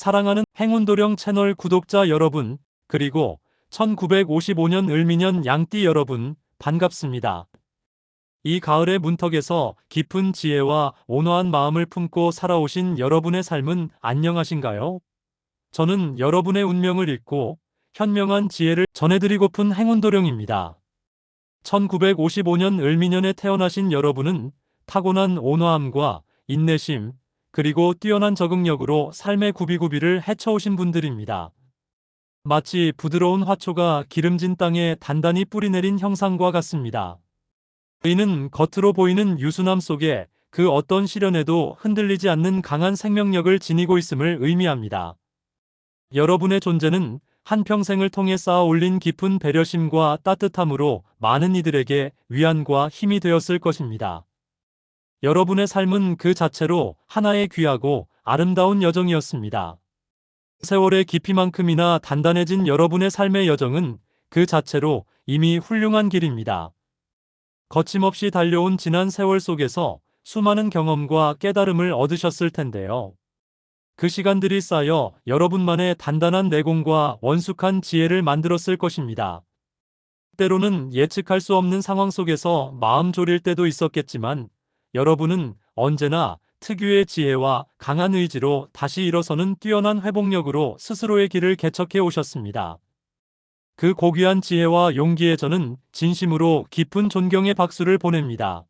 사랑하는 행운도령 채널 구독자 여러분, 그리고 1955년 을미년 양띠 여러분, 반갑습니다. 이 가을의 문턱에서 깊은 지혜와 온화한 마음을 품고 살아오신 여러분의 삶은 안녕하신가요? 저는 여러분의 운명을 읽고 현명한 지혜를 전해드리고픈 행운도령입니다. 1955년 을미년에 태어나신 여러분은 타고난 온화함과 인내심, 그리고 뛰어난 적응력으로 삶의 구비구비를 헤쳐오신 분들입니다. 마치 부드러운 화초가 기름진 땅에 단단히 뿌리내린 형상과 같습니다. 이는 겉으로 보이는 유순함 속에 그 어떤 시련에도 흔들리지 않는 강한 생명력을 지니고 있음을 의미합니다. 여러분의 존재는 한평생을 통해 쌓아 올린 깊은 배려심과 따뜻함으로 많은 이들에게 위안과 힘이 되었을 것입니다. 여러분의 삶은 그 자체로 하나의 귀하고 아름다운 여정이었습니다. 세월의 깊이만큼이나 단단해진 여러분의 삶의 여정은 그 자체로 이미 훌륭한 길입니다. 거침없이 달려온 지난 세월 속에서 수많은 경험과 깨달음을 얻으셨을 텐데요. 그 시간들이 쌓여 여러분만의 단단한 내공과 원숙한 지혜를 만들었을 것입니다. 때로는 예측할 수 없는 상황 속에서 마음 졸일 때도 있었겠지만 여러분은 언제나 특유의 지혜와 강한 의지로 다시 일어서는 뛰어난 회복력으로 스스로의 길을 개척해 오셨습니다. 그 고귀한 지혜와 용기에 저는 진심으로 깊은 존경의 박수를 보냅니다.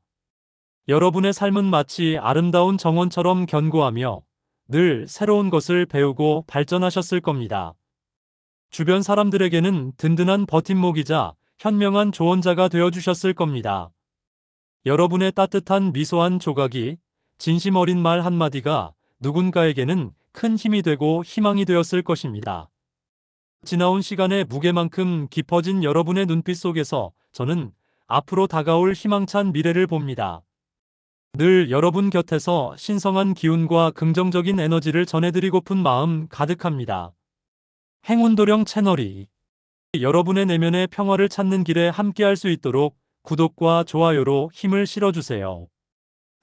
여러분의 삶은 마치 아름다운 정원처럼 견고하며 늘 새로운 것을 배우고 발전하셨을 겁니다. 주변 사람들에게는 든든한 버팀목이자 현명한 조언자가 되어주셨을 겁니다. 여러분의 따뜻한 미소 한 조각이 진심 어린 말 한마디가 누군가에게는 큰 힘이 되고 희망이 되었을 것입니다. 지나온 시간의 무게만큼 깊어진 여러분의 눈빛 속에서 저는 앞으로 다가올 희망찬 미래를 봅니다. 늘 여러분 곁에서 신성한 기운과 긍정적인 에너지를 전해드리고픈 마음 가득합니다. 행운도령 채널이 여러분의 내면의 평화를 찾는 길에 함께할 수 있도록 구독과 좋아요로 힘을 실어주세요.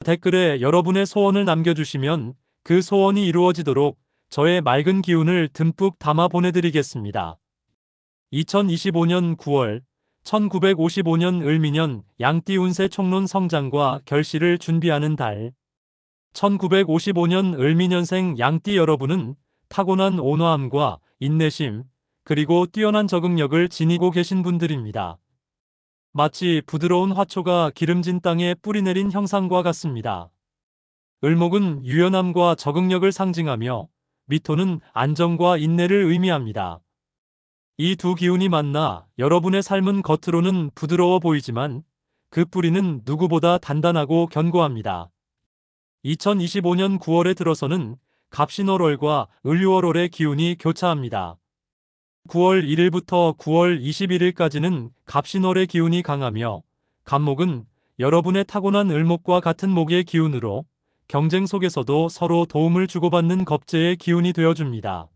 댓글에 여러분의 소원을 남겨주시면 그 소원이 이루어지도록 저의 맑은 기운을 듬뿍 담아 보내드리겠습니다. 2025년 9월 1955년 을미년 양띠 운세 총론 성장과 결실을 준비하는 달 1955년 을미년생 양띠 여러분은 타고난 온화함과 인내심 그리고 뛰어난 적응력을 지니고 계신 분들입니다. 마치 부드러운 화초가 기름진 땅에 뿌리내린 형상과 같습니다. 을목은 유연함과 적응력을 상징하며 미토는 안정과 인내를 의미합니다. 이 두 기운이 만나 여러분의 삶은 겉으로는 부드러워 보이지만 그 뿌리는 누구보다 단단하고 견고합니다. 2025년 9월에 들어서는 갑신월월과 을유월월의 기운이 교차합니다. 9월 1일부터 9월 21일까지는 갑신월의 기운이 강하며 갑목은 여러분의 타고난 을목과 같은 목의 기운으로 경쟁 속에서도 서로 도움을 주고받는 겁재의 기운이 되어줍니다.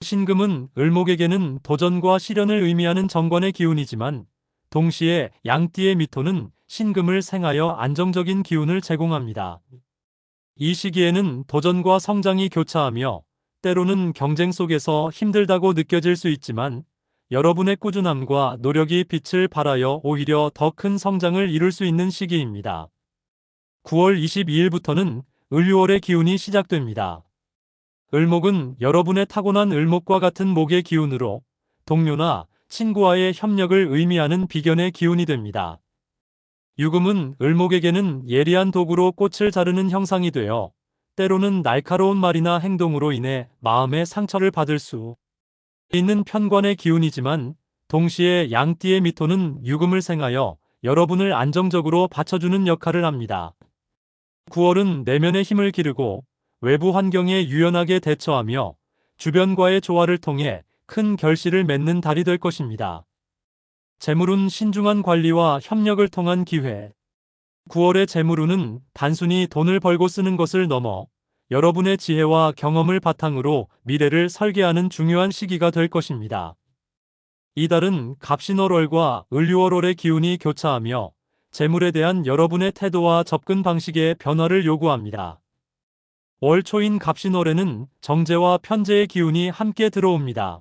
신금은 을목에게는 도전과 시련을 의미하는 정관의 기운이지만 동시에 양띠의 미토는 신금을 생하여 안정적인 기운을 제공합니다. 이 시기에는 도전과 성장이 교차하며 때로는 경쟁 속에서 힘들다고 느껴질 수 있지만 여러분의 꾸준함과 노력이 빛을 발하여 오히려 더 큰 성장을 이룰 수 있는 시기입니다. 9월 22일부터는 을유월의 기운이 시작됩니다. 을목은 여러분의 타고난 을목과 같은 목의 기운으로 동료나 친구와의 협력을 의미하는 비견의 기운이 됩니다. 유금은 을목에게는 예리한 도구로 꽃을 자르는 형상이 되어 때로는 날카로운 말이나 행동으로 인해 마음의 상처를 받을 수 있는 편관의 기운이지만 동시에 양띠의 미토는 유금을 생하여 여러분을 안정적으로 받쳐주는 역할을 합니다. 9월은 내면의 힘을 기르고 외부 환경에 유연하게 대처하며 주변과의 조화를 통해 큰 결실을 맺는 달이 될 것입니다. 재물운 신중한 관리와 협력을 통한 기회, 9월의 재물운은 단순히 돈을 벌고 쓰는 것을 넘어 여러분의 지혜와 경험을 바탕으로 미래를 설계하는 중요한 시기가 될 것입니다. 이달은 갑신월월과 을유월월의 기운이 교차하며 재물에 대한 여러분의 태도와 접근 방식의 변화를 요구합니다. 월 초인 갑신월에는 정제와 편제의 기운이 함께 들어옵니다.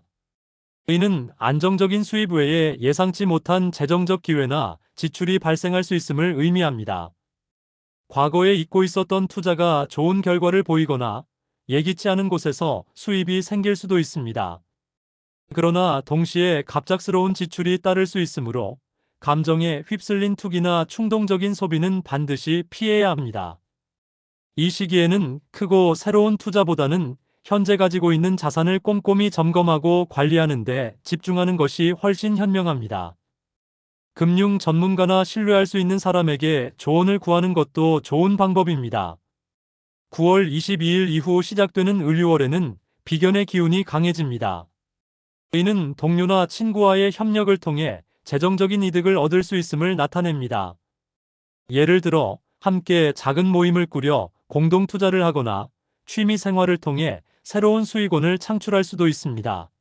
이는 안정적인 수입 외에 예상치 못한 재정적 기회나 지출이 발생할 수 있음을 의미합니다. 과거에 잊고 있었던 투자가 좋은 결과를 보이거나 예기치 않은 곳에서 수입이 생길 수도 있습니다. 그러나 동시에 갑작스러운 지출이 따를 수 있으므로 감정에 휩쓸린 투기나 충동적인 소비는 반드시 피해야 합니다. 이 시기에는 크고 새로운 투자보다는 현재 가지고 있는 자산을 꼼꼼히 점검하고 관리하는 데 집중하는 것이 훨씬 현명합니다. 금융 전문가나 신뢰할 수 있는 사람에게 조언을 구하는 것도 좋은 방법입니다. 9월 22일 이후 시작되는 을유월에는 비견의 기운이 강해집니다. 이는 동료나 친구와의 협력을 통해 재정적인 이득을 얻을 수 있음을 나타냅니다. 예를 들어 함께 작은 모임을 꾸려 공동 투자를 하거나 취미 생활을 통해 새로운 수익원을 창출할 수도 있습니다.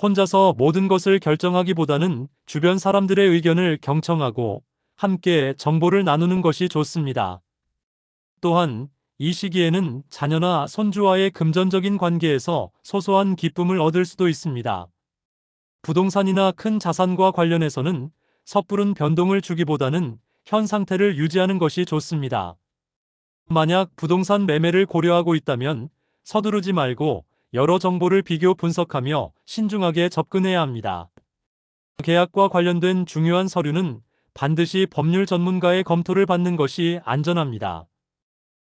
혼자서 모든 것을 결정하기보다는 주변 사람들의 의견을 경청하고 함께 정보를 나누는 것이 좋습니다. 또한 이 시기에는 자녀나 손주와의 금전적인 관계에서 소소한 기쁨을 얻을 수도 있습니다. 부동산이나 큰 자산과 관련해서는 섣부른 변동을 주기보다는 현 상태를 유지하는 것이 좋습니다. 만약 부동산 매매를 고려하고 있다면 서두르지 말고 여러 정보를 비교 분석하며 신중하게 접근해야 합니다. 계약과 관련된 중요한 서류는 반드시 법률 전문가의 검토를 받는 것이 안전합니다.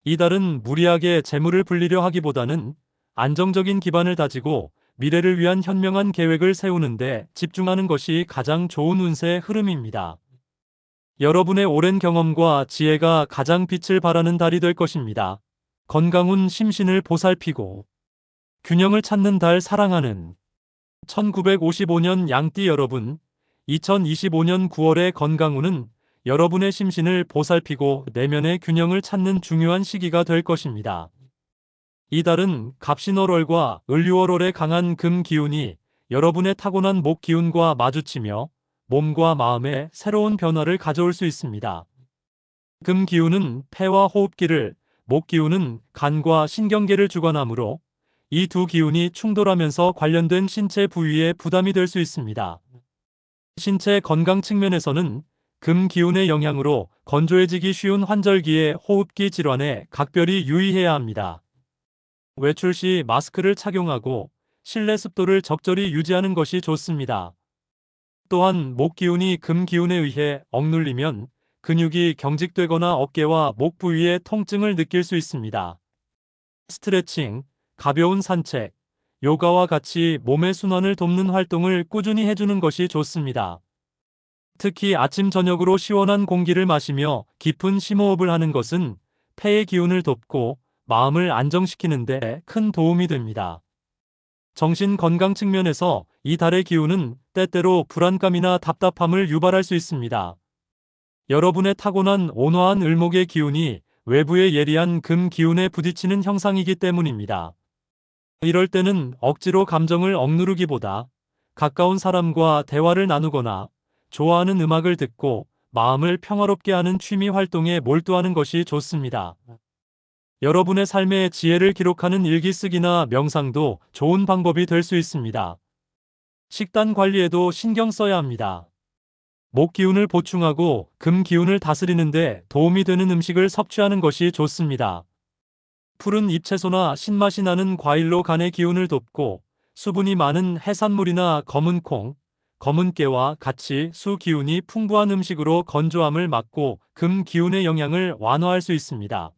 이달은 무리하게 재물을 불리려 하기보다는 안정적인 기반을 다지고 미래를 위한 현명한 계획을 세우는데 집중하는 것이 가장 좋은 운세 흐름입니다. 여러분의 오랜 경험과 지혜가 가장 빛을 발하는 달이 될 것입니다. 건강운 심신을 보살피고 균형을 찾는 달 사랑하는 1955년 양띠 여러분 2025년 9월의 건강운은 여러분의 심신을 보살피고 내면의 균형을 찾는 중요한 시기가 될 것입니다. 이달은 갑신월월과 을유월월의 강한 금 기운이 여러분의 타고난 목 기운과 마주치며 몸과 마음에 새로운 변화를 가져올 수 있습니다. 금 기운은 폐와 호흡기를, 목 기운은 간과 신경계를 주관하므로 이 두 기운이 충돌하면서 관련된 신체 부위에 부담이 될 수 있습니다. 신체 건강 측면에서는 금 기운의 영향으로 건조해지기 쉬운 환절기의 호흡기 질환에 각별히 유의해야 합니다. 외출 시 마스크를 착용하고 실내 습도를 적절히 유지하는 것이 좋습니다. 또한 목 기운이 금 기운에 의해 억눌리면 근육이 경직되거나 어깨와 목 부위에 통증을 느낄 수 있습니다. 스트레칭, 가벼운 산책, 요가와 같이 몸의 순환을 돕는 활동을 꾸준히 해주는 것이 좋습니다. 특히 아침 저녁으로 시원한 공기를 마시며 깊은 심호흡을 하는 것은 폐의 기운을 돕고 마음을 안정시키는데 큰 도움이 됩니다. 정신 건강 측면에서 이 달의 기운은 때때로 불안감이나 답답함을 유발할 수 있습니다. 여러분의 타고난 온화한 을목의 기운이 외부의 예리한 금 기운에 부딪히는 형상이기 때문입니다. 이럴 때는 억지로 감정을 억누르기보다 가까운 사람과 대화를 나누거나 좋아하는 음악을 듣고 마음을 평화롭게 하는 취미 활동에 몰두하는 것이 좋습니다. 여러분의 삶의 지혜를 기록하는 일기 쓰기나 명상도 좋은 방법이 될 수 있습니다. 식단 관리에도 신경 써야 합니다. 목 기운을 보충하고 금 기운을 다스리는데 도움이 되는 음식을 섭취하는 것이 좋습니다. 푸른 잎채소나 신맛이 나는 과일로 간의 기운을 돕고 수분이 많은 해산물이나 검은 콩, 검은 깨와 같이 수 기운이 풍부한 음식으로 건조함을 막고 금 기운의 영향을 완화할 수 있습니다.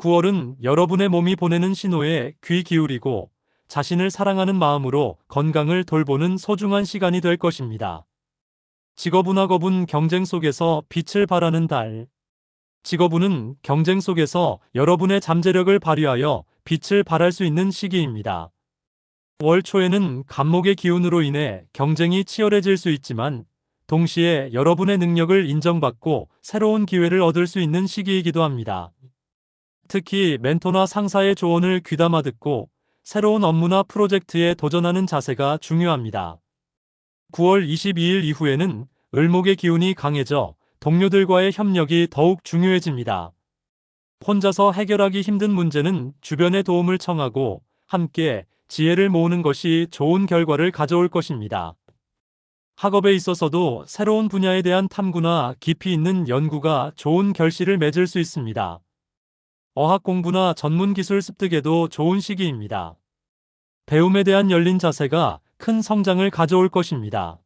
9월은 여러분의 몸이 보내는 신호에 귀 기울이고 자신을 사랑하는 마음으로 건강을 돌보는 소중한 시간이 될 것입니다. 직업운하 겁은 경쟁 속에서 빛을 발하는 달. 직업운은 경쟁 속에서 여러분의 잠재력을 발휘하여 빛을 발할 수 있는 시기입니다. 월 초에는 간목의 기운으로 인해 경쟁이 치열해질 수 있지만 동시에 여러분의 능력을 인정받고 새로운 기회를 얻을 수 있는 시기이기도 합니다. 특히 멘토나 상사의 조언을 귀담아 듣고 새로운 업무나 프로젝트에 도전하는 자세가 중요합니다. 9월 22일 이후에는 을목의 기운이 강해져 동료들과의 협력이 더욱 중요해집니다. 혼자서 해결하기 힘든 문제는 주변의 도움을 청하고 함께 지혜를 모으는 것이 좋은 결과를 가져올 것입니다. 학업에 있어서도 새로운 분야에 대한 탐구나 깊이 있는 연구가 좋은 결실을 맺을 수 있습니다. 어학 공부나 전문 기술 습득에도 좋은 시기입니다. 배움에 대한 열린 자세가 큰 성장을 가져올 것입니다.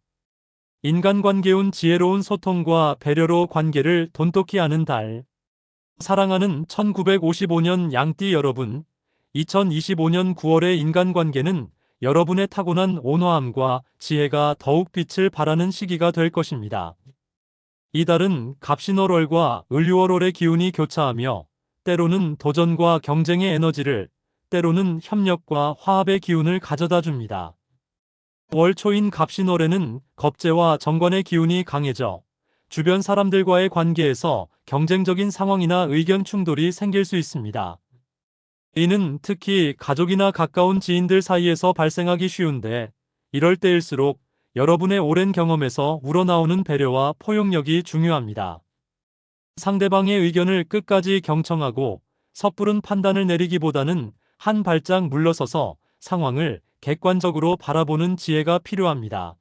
인간관계운 지혜로운 소통과 배려로 관계를 돈독히 하는 달. 사랑하는 1955년 양띠 여러분, 2025년 9월의 인간관계는 여러분의 타고난 온화함과 지혜가 더욱 빛을 발하는 시기가 될 것입니다. 이 달은 갑신월월과 을유월월의 기운이 교차하며 때로는 도전과 경쟁의 에너지를, 때로는 협력과 화합의 기운을 가져다 줍니다. 월 초인 갑신월에는 겁재와 정관의 기운이 강해져 주변 사람들과의 관계에서 경쟁적인 상황이나 의견 충돌이 생길 수 있습니다. 이는 특히 가족이나 가까운 지인들 사이에서 발생하기 쉬운데 이럴 때일수록 여러분의 오랜 경험에서 우러나오는 배려와 포용력이 중요합니다. 상대방의 의견을 끝까지 경청하고 섣부른 판단을 내리기보다는 한 발짝 물러서서 상황을 객관적으로 바라보는 지혜가 필요합니다.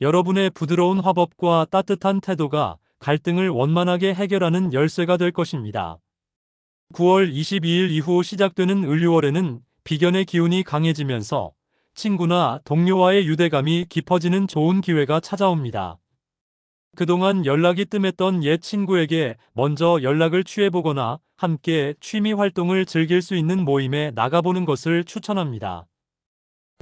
여러분의 부드러운 화법과 따뜻한 태도가 갈등을 원만하게 해결하는 열쇠가 될 것입니다. 9월 22일 이후 시작되는 을유월에는 비견의 기운이 강해지면서 친구나 동료와의 유대감이 깊어지는 좋은 기회가 찾아옵니다. 그동안 연락이 뜸했던 옛 친구에게 먼저 연락을 취해보거나 함께 취미 활동을 즐길 수 있는 모임에 나가보는 것을 추천합니다.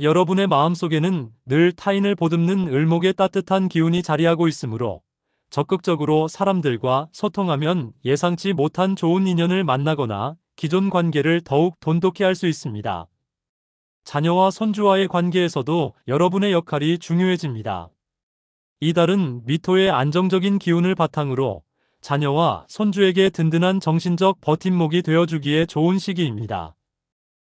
여러분의 마음속에는 늘 타인을 보듬는 을목의 따뜻한 기운이 자리하고 있으므로 적극적으로 사람들과 소통하면 예상치 못한 좋은 인연을 만나거나 기존 관계를 더욱 돈독히 할 수 있습니다. 자녀와 손주와의 관계에서도 여러분의 역할이 중요해집니다. 이달은 미토의 안정적인 기운을 바탕으로 자녀와 손주에게 든든한 정신적 버팀목이 되어주기에 좋은 시기입니다.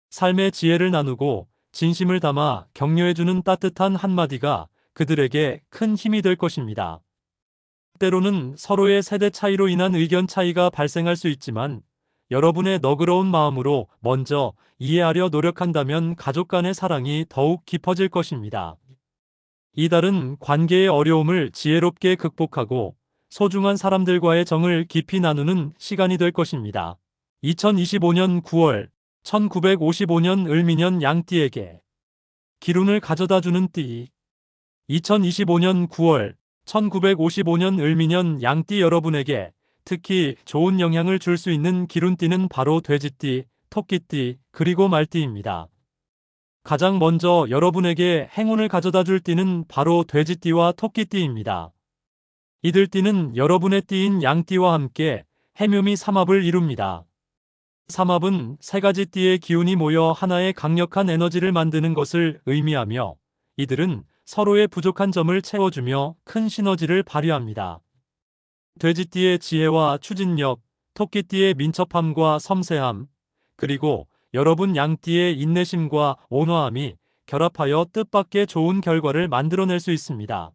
삶의 지혜를 나누고 진심을 담아 격려해주는 따뜻한 한마디가 그들에게 큰 힘이 될 것입니다. 때로는 서로의 세대 차이로 인한 의견 차이가 발생할 수 있지만 여러분의 너그러운 마음으로 먼저 이해하려 노력한다면 가족 간의 사랑이 더욱 깊어질 것입니다. 이달은 관계의 어려움을 지혜롭게 극복하고 소중한 사람들과의 정을 깊이 나누는 시간이 될 것입니다. 2025년 9월 1955년 을미년 양띠에게 기운을 가져다 주는 띠 2025년 9월 1955년 을미년 양띠 여러분에게 특히 좋은 영향을 줄 수 있는 기운띠는 바로 돼지띠, 토끼띠, 그리고 말띠입니다. 가장 먼저 여러분에게 행운을 가져다 줄 띠는 바로 돼지띠와 토끼띠입니다. 이들 띠는 여러분의 띠인 양띠와 함께 해묘미 삼합을 이룹니다. 삼합은 세 가지 띠의 기운이 모여 하나의 강력한 에너지를 만드는 것을 의미하며 이들은 서로의 부족한 점을 채워주며 큰 시너지를 발휘합니다. 돼지띠의 지혜와 추진력, 토끼띠의 민첩함과 섬세함, 그리고 여러분 양띠의 인내심과 온화함이 결합하여 뜻밖의 좋은 결과를 만들어낼 수 있습니다.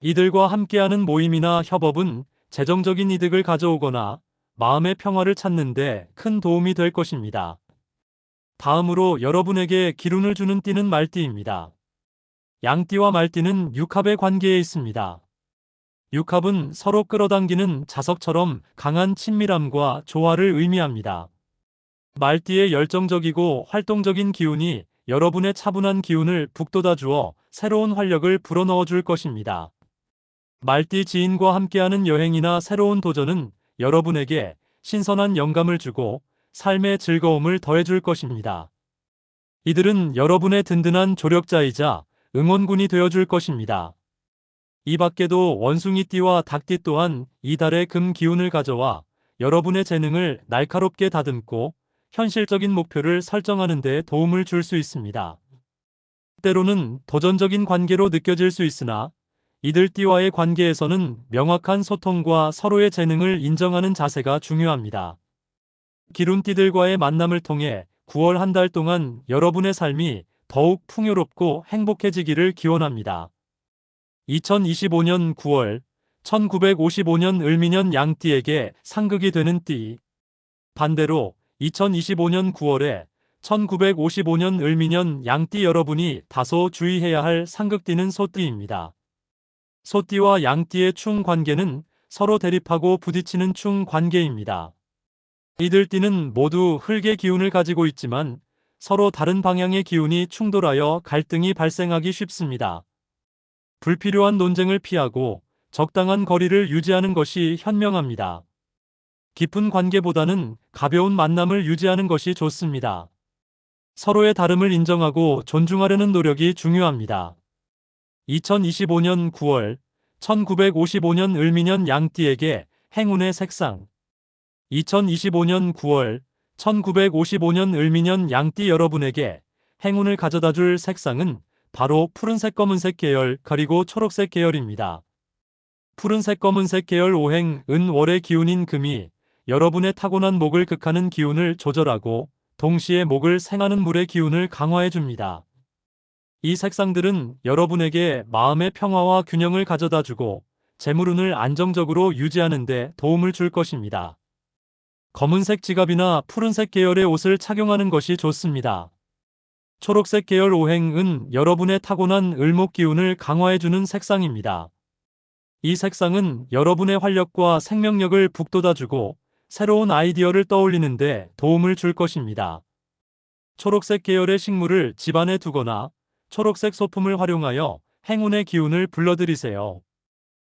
이들과 함께하는 모임이나 협업은 재정적인 이득을 가져오거나 마음의 평화를 찾는데 큰 도움이 될 것입니다. 다음으로 여러분에게 기운을 주는 띠는 말띠입니다. 양띠와 말띠는 육합의 관계에 있습니다. 육합은 서로 끌어당기는 자석처럼 강한 친밀함과 조화를 의미합니다. 말띠의 열정적이고 활동적인 기운이 여러분의 차분한 기운을 북돋아 주어 새로운 활력을 불어넣어 줄 것입니다. 말띠 지인과 함께하는 여행이나 새로운 도전은 여러분에게 신선한 영감을 주고 삶의 즐거움을 더해줄 것입니다. 이들은 여러분의 든든한 조력자이자 응원군이 되어줄 것입니다. 이 밖에도 원숭이띠와 닭띠 또한 이달의 금 기운을 가져와 여러분의 재능을 날카롭게 다듬고 현실적인 목표를 설정하는 데 도움을 줄 수 있습니다. 때로는 도전적인 관계로 느껴질 수 있으나 이들 띠와의 관계에서는 명확한 소통과 서로의 재능을 인정하는 자세가 중요합니다. 기룬띠들과의 만남을 통해 9월 한 달 동안 여러분의 삶이 더욱 풍요롭고 행복해지기를 기원합니다. 2025년 9월 1955년 을미년 양띠에게 상극이 되는 띠 반대로 2025년 9월에 1955년 을미년 양띠 여러분이 다소 주의해야 할 상극띠는 소띠입니다. 소띠와 양띠의 충 관계는 서로 대립하고 부딪히는 충 관계입니다. 이들 띠는 모두 흙의 기운을 가지고 있지만 서로 다른 방향의 기운이 충돌하여 갈등이 발생하기 쉽습니다. 불필요한 논쟁을 피하고 적당한 거리를 유지하는 것이 현명합니다. 깊은 관계보다는 가벼운 만남을 유지하는 것이 좋습니다. 서로의 다름을 인정하고 존중하려는 노력이 중요합니다. 2025년 9월 1955년 을미년 양띠에게 행운의 색상 2025년 9월 1955년 을미년 양띠 여러분에게 행운을 가져다 줄 색상은 바로 푸른색 검은색 계열 그리고 초록색 계열입니다. 푸른색 검은색 계열 오행 은 월의 기운인 금이 여러분의 타고난 목을 극하는 기운을 조절하고 동시에 목을 생하는 물의 기운을 강화해 줍니다. 이 색상들은 여러분에게 마음의 평화와 균형을 가져다 주고 재물운을 안정적으로 유지하는 데 도움을 줄 것입니다. 검은색 지갑이나 푸른색 계열의 옷을 착용하는 것이 좋습니다. 초록색 계열 오행은 여러분의 타고난 을목 기운을 강화해주는 색상입니다. 이 색상은 여러분의 활력과 생명력을 북돋아주고 새로운 아이디어를 떠올리는 데 도움을 줄 것입니다. 초록색 계열의 식물을 집안에 두거나 초록색 소품을 활용하여 행운의 기운을 불러들이세요.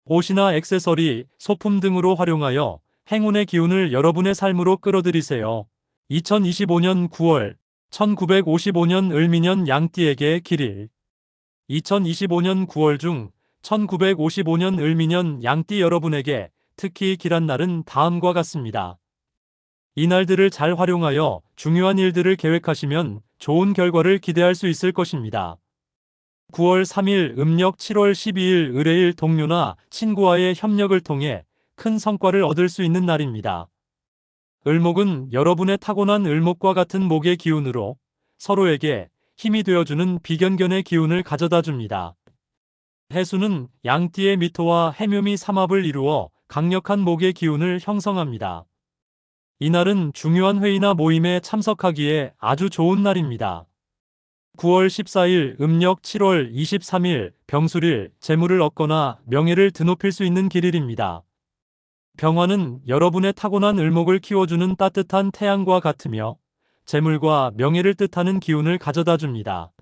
옷이나 액세서리, 소품 등으로 활용하여 행운의 기운을 여러분의 삶으로 끌어들이세요. 2025년 9월 1955년 을미년 양띠에게 길일 2025년 9월 중 1955년 을미년 양띠 여러분에게 특히 길한 날은 다음과 같습니다. 이 날들을 잘 활용하여 중요한 일들을 계획하시면 좋은 결과를 기대할 수 있을 것입니다. 9월 3일 음력 7월 12일 의뢰일 동료나 친구와의 협력을 통해 큰 성과를 얻을 수 있는 날입니다. 을목은 여러분의 타고난 을목과 같은 목의 기운으로 서로에게 힘이 되어주는 비견견의 기운을 가져다 줍니다. 해수는 양띠의 미토와 해묘미 삼합을 이루어 강력한 목의 기운을 형성합니다. 이날은 중요한 회의나 모임에 참석하기에 아주 좋은 날입니다. 9월 14일 음력 7월 23일 병술일 재물을 얻거나 명예를 드높일 수 있는 길일입니다. 병화는 여러분의 타고난 을목을 키워주는 따뜻한 태양과 같으며 재물과 명예를 뜻하는 기운을 가져다 줍니다.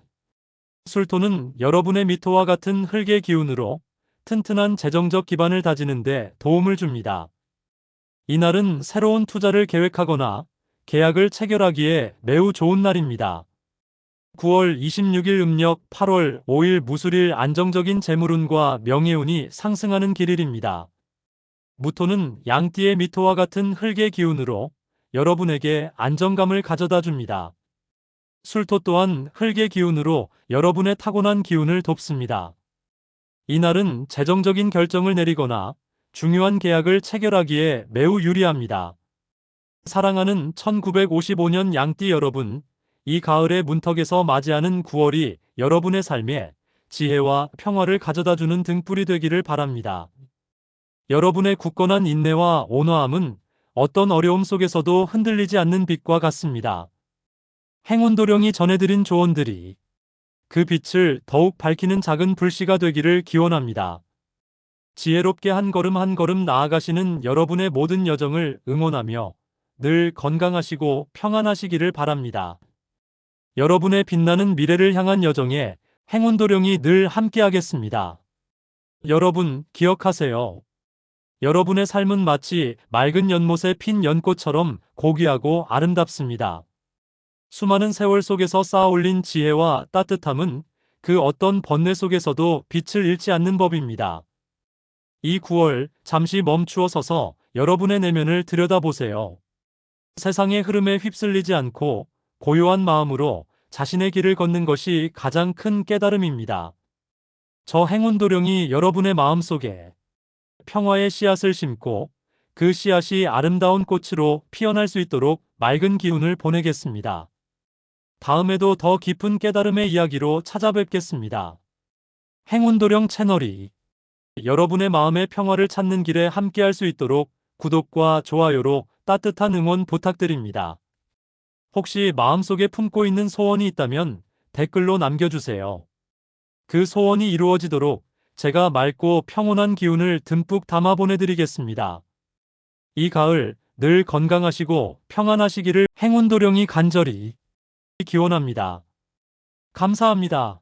술토는 여러분의 미토와 같은 흙의 기운으로 튼튼한 재정적 기반을 다지는데 도움을 줍니다. 이날은 새로운 투자를 계획하거나 계약을 체결하기에 매우 좋은 날입니다. 9월 26일 음력 8월 5일 무술일 안정적인 재물운과 명예운이 상승하는 길일입니다. 무토는 양띠의 미토와 같은 흙의 기운으로 여러분에게 안정감을 가져다 줍니다. 술토 또한 흙의 기운으로 여러분의 타고난 기운을 돕습니다. 이날은 재정적인 결정을 내리거나 중요한 계약을 체결하기에 매우 유리합니다. 사랑하는 1955년 양띠 여러분, 이 가을의 문턱에서 맞이하는 9월이 여러분의 삶에 지혜와 평화를 가져다주는 등불이 되기를 바랍니다. 여러분의 굳건한 인내와 온화함은 어떤 어려움 속에서도 흔들리지 않는 빛과 같습니다. 행운도령이 전해드린 조언들이 그 빛을 더욱 밝히는 작은 불씨가 되기를 기원합니다. 지혜롭게 한 걸음 한 걸음 나아가시는 여러분의 모든 여정을 응원하며 늘 건강하시고 평안하시기를 바랍니다. 여러분의 빛나는 미래를 향한 여정에 행운도령이 늘 함께하겠습니다. 여러분, 기억하세요. 여러분의 삶은 마치 맑은 연못에 핀 연꽃처럼 고귀하고 아름답습니다. 수많은 세월 속에서 쌓아 올린 지혜와 따뜻함은 그 어떤 번뇌 속에서도 빛을 잃지 않는 법입니다. 이 9월 잠시 멈추어 서서 여러분의 내면을 들여다보세요. 세상의 흐름에 휩쓸리지 않고 고요한 마음으로 자신의 길을 걷는 것이 가장 큰 깨달음입니다. 저 행운도령이 여러분의 마음 속에 평화의 씨앗을 심고 그 씨앗이 아름다운 꽃으로 피어날 수 있도록 맑은 기운을 보내겠습니다. 다음에도 더 깊은 깨달음의 이야기로 찾아뵙겠습니다. 행운도령 채널이 여러분의 마음의 평화를 찾는 길에 함께할 수 있도록 구독과 좋아요로 따뜻한 응원 부탁드립니다. 혹시 마음속에 품고 있는 소원이 있다면 댓글로 남겨주세요. 그 소원이 이루어지도록 제가 맑고 평온한 기운을 듬뿍 담아 보내드리겠습니다. 이 가을 늘 건강하시고 평안하시기를 행운도령이 간절히 기원합니다. 감사합니다.